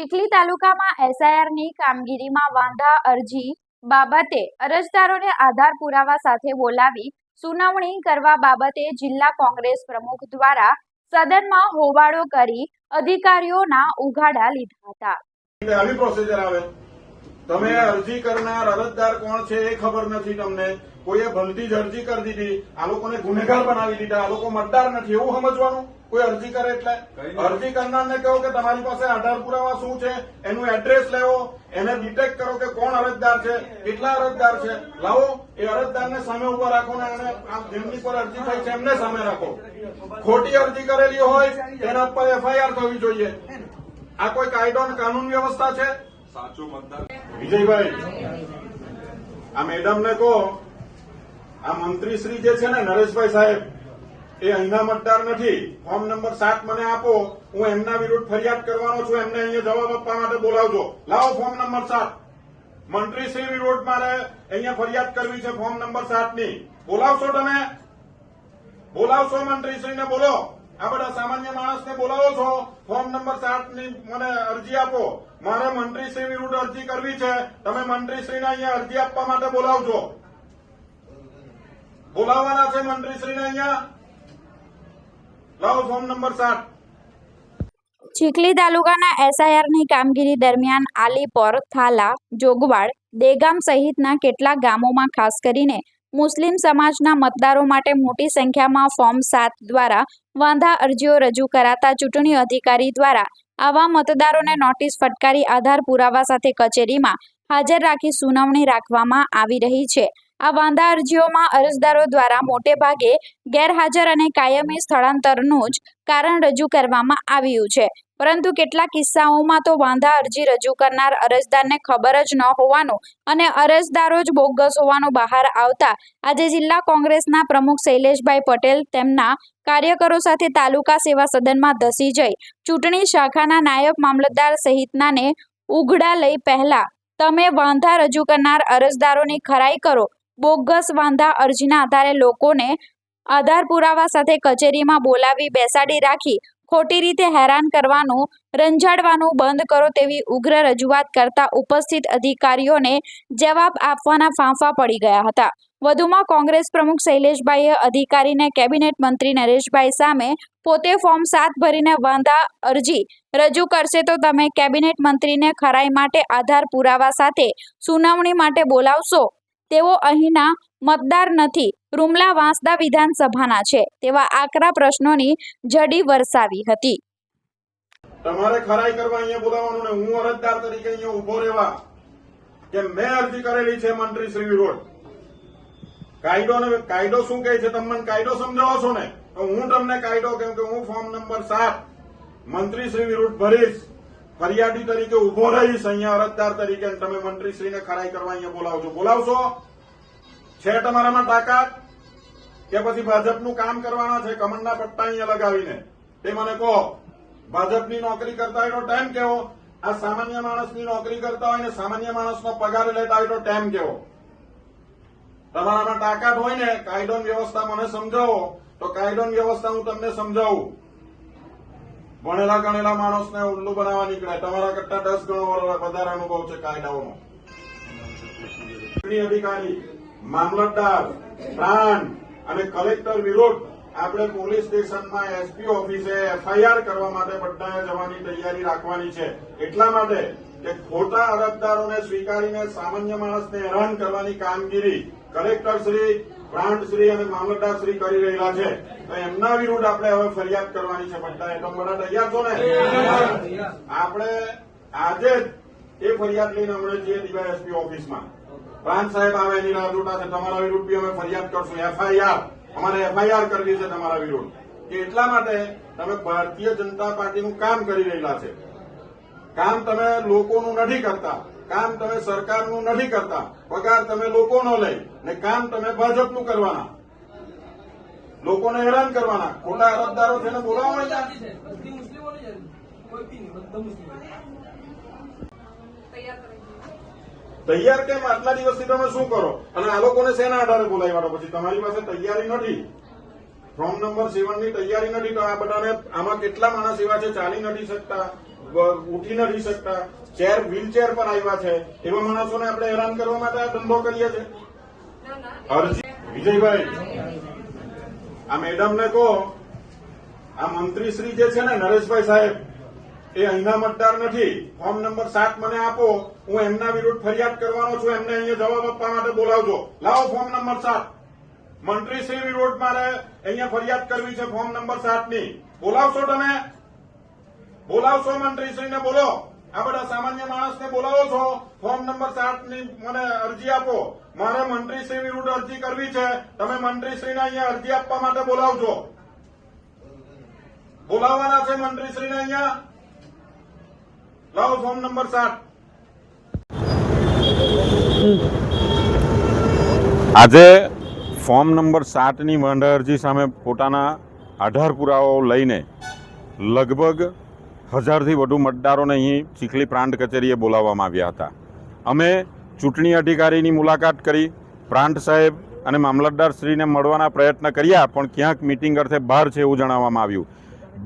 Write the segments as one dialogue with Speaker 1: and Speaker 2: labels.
Speaker 1: ચીખલી તાલુકામાં એસઆઈઆરની કામગીરીમાં વાંધા અરજી બાબતે અરજદારોને આધાર પુરાવા સાથે બોલાવી સુનાવણી કરવા બાબતે જિલ્લા કોંગ્રેસ પ્રમુખ દ્વારા સદનમાં હોબાળો કરી અધિકારીઓના ઉઘાડા લીધા હતા.
Speaker 2: આવી પ્રોસિજર આવે. તમે અરજી કરનાર અરજદાર કોણ છે એ ખબર નથી તમને. કોઈએ ભલતી જ અરજી કરી દીધી. આ લોકોને ગુનેગાર બનાવી દીધા. આ લોકો મતદાર નથી. એવું સમજવાનું? કોઈ અરજી કરે એટલે? અરજી કરનારને કહો કે તમારી પાસે આધાર પુરાવા શું છે એનું એડ્રેસ લેવો એને ડિટેક્ટ કરો કે કોણ અરજદાર છે કેટલા અરજદાર છે. લાવો એ અરજદારને સામે ઊભા રાખો ને એને જેમની પર અરજી થઈ છે એમને સામે રાખો. ખોટી અરજી કરેલી હોય એના પર એફઆઈઆર થવી જોઈએ. આ કોઈ કાયદો અને કાનૂન વ્યવસ્થા છે?
Speaker 3: સાચો મતદાર.
Speaker 2: વિજયભાઈ આ મેડમને કહો આ મંત્રી શ્રી જે છે ને નરેશભાઈ સાહેબ એ અહીંના મતદાર નથી. ફોર્મ નંબર સાત મને આપો. હું એમના વિરુદ્ધ ફરિયાદ કરવાનો છું. એમને અહીંયા જવાબ આપવા માટે બોલાવજો. લાવો ફોર્મ નંબર સાત. મંત્રી શ્રી વિરુદ્ધ મારે અહીંયા ફરિયાદ કરવી છે ફોર્મ નંબર સાતની બોલાવશો તમે? બોલાવશો મંત્રીશ્રીને બોલો. આ બધા સામાન્ય માણસને બોલાવો છો. ફોર્મ નંબર સાતની મને અરજી આપો. મારે મંત્રીશ્રી વિરુદ્ધ અરજી કરવી છે. તમે મંત્રીશ્રીને અહીંયા અરજી આપવા માટે બોલાવજો. બોલાવવાના છે મંત્રીશ્રીને અહીંયા. લાવો ફોર્મ નંબર સાત.
Speaker 1: ચીખલી તાલુકાના એસઆઈઆરની કામગીરી દરમિયાન આલીપોર થાલા જોગવાડ, દેગામ સહિતના કેટલાક ગામોમાં ખાસ કરીને મુસ્લિમ સમાજના મતદારો માટે મોટી સંખ્યામાં ફોર્મ સાત દ્વારા વાંધા અરજીઓ રજૂ કરાતા ચૂંટણી અધિકારી દ્વારા આવા મતદારોને નોટિસ ફટકારી આધાર પુરાવા સાથે કચેરીમાં હાજર રાખી સુનાવણી રાખવામાં આવી રહી છે. આ વાંધા અરજીઓમાં અરજદારો દ્વારા મોટે ભાગે ગેરહાજર અને કાયમી સ્થળાંતરનું જ કારણ રજૂ કરવામાં આવ્યું છે. પરંતુ કેટલાક કિસ્સાઓમાં તો વાંધા અરજી રજૂ કરનાર અરજદારને ખબર જ ન હોવાનું અને અરજદારો જ બોગસ હોવાનું બહાર આવતા આજે જિલ્લા કોંગ્રેસના પ્રમુખ શૈલેષભાઈ પટેલ તેમના કાર્યકરો સાથે તાલુકા સેવા સદનમાં ધસી જઈ ચૂંટણી શાખાના નાયબ મામલતદાર સહિતનાને ઉઘડા લઈ પહેલા તમે વાંધા રજૂ કરનાર અરજદારોની ખરાઈ કરો બોગસ વાંધા અરજીના આધારે લોકોને આધાર પુરાવા સાથે કચેરીમાં બોલાવી બેસાડી રાખી, ખોટી રીતે હેરાન કરવાનું, રંજાડવાનું બંધ કરો તેવી ઉગ્ર રજૂઆત કરતા ઉપસ્થિત અધિકારીઓને જવાબ આપવાના ફાંફા પડી ગયા હતા. વધુમાં કોંગ્રેસ પ્રમુખ શૈલેષભાઈએ અધિકારીને કેબિનેટ મંત્રી નરેશભાઈ સામે પોતે ફોર્મ સાત ભરીને વાંધા અરજી રજૂ કરશે તો તમે કેબિનેટ મંત્રીને ખરાઈ માટે આધાર પુરાવા સાથે સુનાવણી માટે બોલાવશો. તેઓ અહીંના મતદાર નથી. રૂમલા વાંસદા વિધાનસભાના છે. તેવા આકરા પ્રશ્નોની જડી વરસાવી હતી.
Speaker 2: તમારે ખરાઈ કરવા અહીંયા બોલાવવાનું ને હું અરજદાર તરીકે અહીંયા ઊભો રહેવા કે મેં અરજી કરેલી છે મંત્રી શ્રી વિરોધ કાયદો ને કાયદો શું કહે છે? તમને કાયદો સમજાવો છો ને? તો હું તમને કાયદો કેમ કે હું ફોર્મ નંબર સાત મંત્રી શ્રી વિરુદ્ધ ભરીશ. ફરિયાદી તરીકે ઊભો રહીશ અહીંયા અરજદાર તરીકે તમે મંત્રીશ્રીને ખરાઈ કરવા અહીંયા બોલાવજો. બોલાવશો? છે તમારામાં તાકાત? કે પછી ભાજપનું કામ કરવાના છે? કમંડના પટ્ટા અહીંયા લગાવીને. તે મને કહો, ભાજપની નોકરી કરતા હોય તો ટાઈમ કેવો? આ સામાન્ય માણસની નોકરી કરતા હોય ને સામાન્ય માણસનો પગાર લેતા હોય ટાઈમ કેવો? તમારામાં તાકાત હોય ને, કાયદો વ્યવસ્થા મને સમજાવો. તો કાયદો વ્યવસ્થા હું તમને સમજાવું. ભણેલા ગણેલા માણસને ઉલ્લુ બનાવવા નીકળે. તમારા કરતા દસ ગણો વધારે અનુભવ છે કાયદાઓનો. અધિકારી, મામલતદાર, પ્રાણ અને કલેક્ટર વિરુદ્ધ આપણે પોલીસ સ્ટેશનમાં એસપી ઓફિસે એફઆઈઆર કરવા માટે બધાએ જવાની તૈયારી રાખવાની છે. એટલા માટે કે ખોટા અરજદારોને સ્વીકારીને સામાન્ય માણસને હેરાન કરવાની કામગીરી કલેક્ટર શ્રી પ્રાંત શ્રી અને મામલતદારશ્રી કરી રહેલા છે. તો એમના વિરુદ્ધ આપણે હવે ફરિયાદ કરવાની છે. બધા તો બધા તૈયાર છો ને? આપણે આજે જ એ ફરિયાદ લઈને હમણાં જઈએ ડીવાયએસપી ઓફિસમાં. પ્રાંત સાહેબ આવે, એની રાહ છે. તમારા વિરુદ્ધ બી અમે ફરિયાદ કરશું. એફઆઈઆર, અમારે એફઆઈઆર કરવી છે તમારા વિરુદ્ધ. કે એટલા માટે તમે ભારતીય જનતા પાર્ટીનું કામ કરી રહેલા છે. કામ તમે લોકોનું નથી કરતા. કામ તમે સરકારનું નથી કરતા, પગાર તમે લોકોનો લઈ ને કામ તમે ભાજપનું કરવાના. લોકોને હેરાન કરવાના. ખોટા અરજદારો છે ને બોલાવો અહીંયા.
Speaker 4: બધી મુસ્લિમોની જ કોઈ બી નહીં બધા મુસ્લિમો
Speaker 2: તૈયાર કેમ? આટલા દિવસથી તમે શું કરો? અને આ લોકોને શેના આધારે બોલાવ્યા પછી તમારી પાસે તૈયારી નથી. ફોર્મ નંબર સેવન તૈયારી નથી. તો આ બધાને આમાં કેટલા માણસ એવા છે ચાલી નથી શકતા? ઉઠી નથી શકતા. ચેર, વ્હીલચેર પર આવ્યા છે. એવા માણસોને આપણે હેરાન કરવા માટે આ ધંધો કરીએ છીએ વિજયભાઈ, આ મેડમને કહો, આ મંત્રી શ્રી જે છે ને નરેશભાઈ સાહેબ, એ અહીંના મતદાર નથી. ફોર્મ નંબર સાત મને આપો. હું એમના વિરુદ્ધ ફરિયાદ કરવાનો છું. એમને અહીંયા જવાબ આપવા માટે બોલાવજો. લાવો ફોર્મ નંબર સાત. મંત્રી શ્રી વિરુદ્ધ મારે અહીંયા ફરિયાદ કરવી છે ફોર્મ નંબર સાતની બોલાવશો તમે? બોલાવશો મંત્રીશ્રીને બોલો. આ બધા સામાન્ય માણસને બોલાવો છો. ફોર્મ નંબર સાતની મને અરજી આપો. મારે મંત્રીશ્રી વિરુદ્ધ અરજી કરવી છે. તમે મંત્રીશ્રીને અહીંયા અરજી આપવા માટે બોલાવજો. બોલાવવાના છે મંત્રીશ્રીને અહીંયા. લાવો ફોર્મ નંબર સાત. આજે ફોર્મ નંબર સાતની વંડા અરજી સામે પોતાના આધાર પુરાવાઓ લઈને લગભગ હજારથી વધુ મતદારોને અહીં ચીખલી પ્રાંત કચેરીએ બોલાવવામાં આવ્યા હતા. અમે ચૂંટણી અધિકારીની મુલાકાત કરી, પ્રાંત સાહેબ અને મામલતદારશ્રીને મળવાના પ્રયત્ન કર્યા, પણ ક્યાંક મિટિંગ અર્થે બહાર છે એવું જણાવવામાં આવ્યું.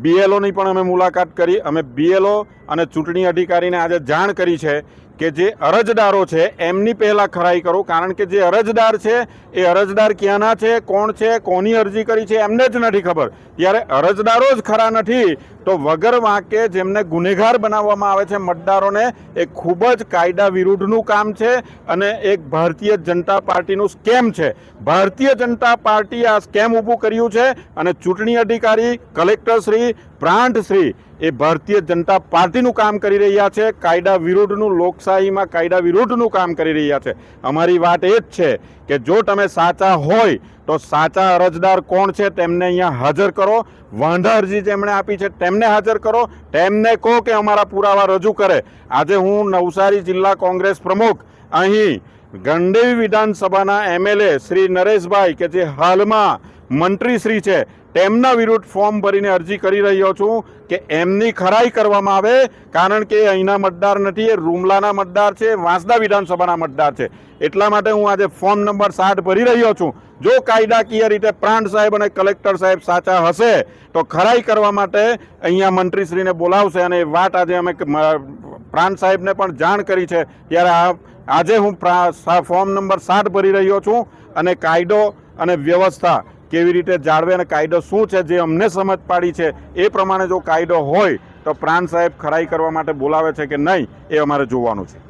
Speaker 2: બીએલઓની પણ અમે મુલાકાત કરી, અમે બીએલઓ અને ચૂંટણી અધિકારીને આજે જાણ કરી છે કે જે અરજદારો છે, એમની પહેલાં ખરાઈ કરો. કારણ કે જે અરજદાર છે, એ અરજદાર ક્યાંના છે, કોણ છે, કોની અરજી કરી છે, એમને જ નથી ખબર. ત્યારે અરજદારો જ ખરા નથી, તો વગર વાંકે જેમને ગુનેગાર બનાવવામાં આવે છે, મતદારોને એ ખૂબ જ કાયદા વિરુદ્ધનું કામ છે અને એક ભારતીય જનતા પાર્ટીનું સ્કેમ છે. ભારતીય જનતા પાર્ટી આ સ્કેમ ઊભું કર્યું છે અને ચૂંટણી અધિકારી, કલેક્ટરશ્રી, પ્રાંતશ્રી એ ભારતીય જનતા પાર્ટીનું કામ કરી રહ્યા છે. કાયદા વિરુદ્ધનું લોકશાહીમાં કાયદા વિરુદ્ધનું કામ કરી રહ્યા છે. અમારી વાત એ જ છે કે જો તમે સાચા હોય તો સાચા અરજદાર કોણ છે તેમને અહીંયા હાજર કરો. વાંધા અરજી જેમણે આપી છે તેમને હાજર કરો. તેમને કહો કે અમારા પુરાવા રજૂ કરે. આજે હું નવસારી જિલ્લા કોંગ્રેસ પ્રમુખ, અહીં ગંડેવી વિધાનસભાના એમએલએ શ્રી નરેશભાઈ, કે જે હાલમાં મંત્રીશ્રી છે તેમના વિરુદ્ધ ફોર્મ ભરીને અરજી કરી રહ્યો છું કે એમની ખરાઈ કરવામાં આવે, કારણ કે અહીંના મતદાર નથી, એ રૂમલાના મતદાર છે, વાંસદા વિધાનસભાના મતદાર છે. એટલા માટે હું આજે ફોર્મ નંબર સાત ભરી રહ્યો છું. જો કાયદાકીય રીતે પ્રાંત સાહેબ અને કલેક્ટર સાહેબ સાચા હશે, તો ખરાઈ કરવા માટે અહીંયા મંત્રીશ્રીને બોલાવશે અને એ વાત આજે અમે પ્રાંત સાહેબને પણ જાણ કરી છે. ત્યારે આ, આજે હું ફોર્મ નંબર સાત ભરી રહ્યો છું અને કાયદો અને વ્યવસ્થા કેવી રીતે જાળવે અને કાયદો શું છે જે અમને સમજ પાડી છે એ પ્રમાણે જો કાયદો હોય તો પ્રાણ સાહેબ ખરાઈ કરવા માટે બોલાવે છે કે નહીં એ અમારે જોવાનું છે.